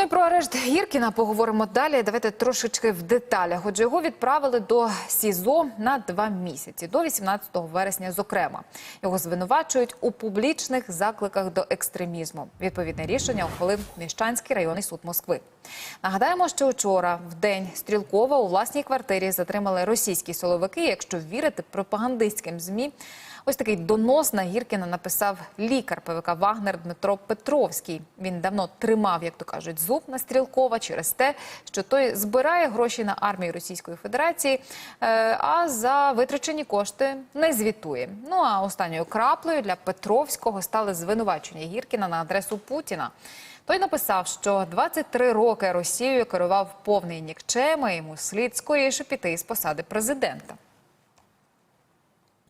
Ну і про арешт Гіркіна поговоримо далі. Давайте трошечки в деталях. Отже, його відправили до СІЗО на два місяці, до 18 вересня. Зокрема, його звинувачують у публічних закликах до екстремізму. Відповідне рішення ухвалив Міщанський районний суд Москви. Нагадаємо, що вчора в день Стрілкова у власній квартирі затримали російські силовики. Якщо вірити пропагандистським змі. Ось такий донос на Гіркіна написав лікар ПВК Вагнер Дмитро Петровський. Він давно тримав, як то кажуть, зуб на Стрілкова через те, що той збирає гроші на армію Російської Федерації, е, а за витрачені кошти не звітує. Ну а останньою краплею для Петровського стали звинувачення Гіркіна на адресу Путіна. Той написав, що 23 роки Росією керував повний нікчема, йому слід скоріше піти з посади президента.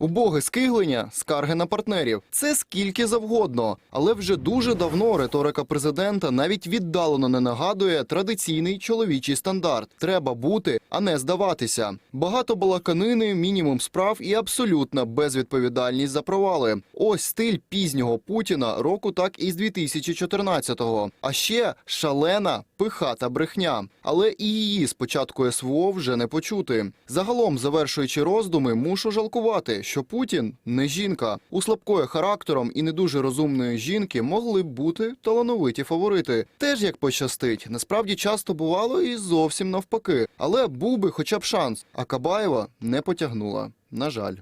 Убоге скиглення, скарги на партнерів це скільки завгодно, але вже дуже давно риторика президента навіть віддалено не нагадує традиційний чоловічий стандарт. Треба бути, а не здаватися. Багато балаканини, мінімум справ і абсолютна безвідповідальність за провали. Ось стиль пізнього Путіна року так із 2014-го. А ще шалена пихата брехня. Але і її з початку СВО вже не почути. Загалом, завершуючи роздуми, мушу жалкувати, що Путін не жінка. У слабкої характером і не дуже розумної жінки могли б бути талановиті фаворити. Теж як пощастить. Насправді часто бувало і зовсім навпаки. Але був би хоча б шанс. А Кабаєва не потягнула. На жаль.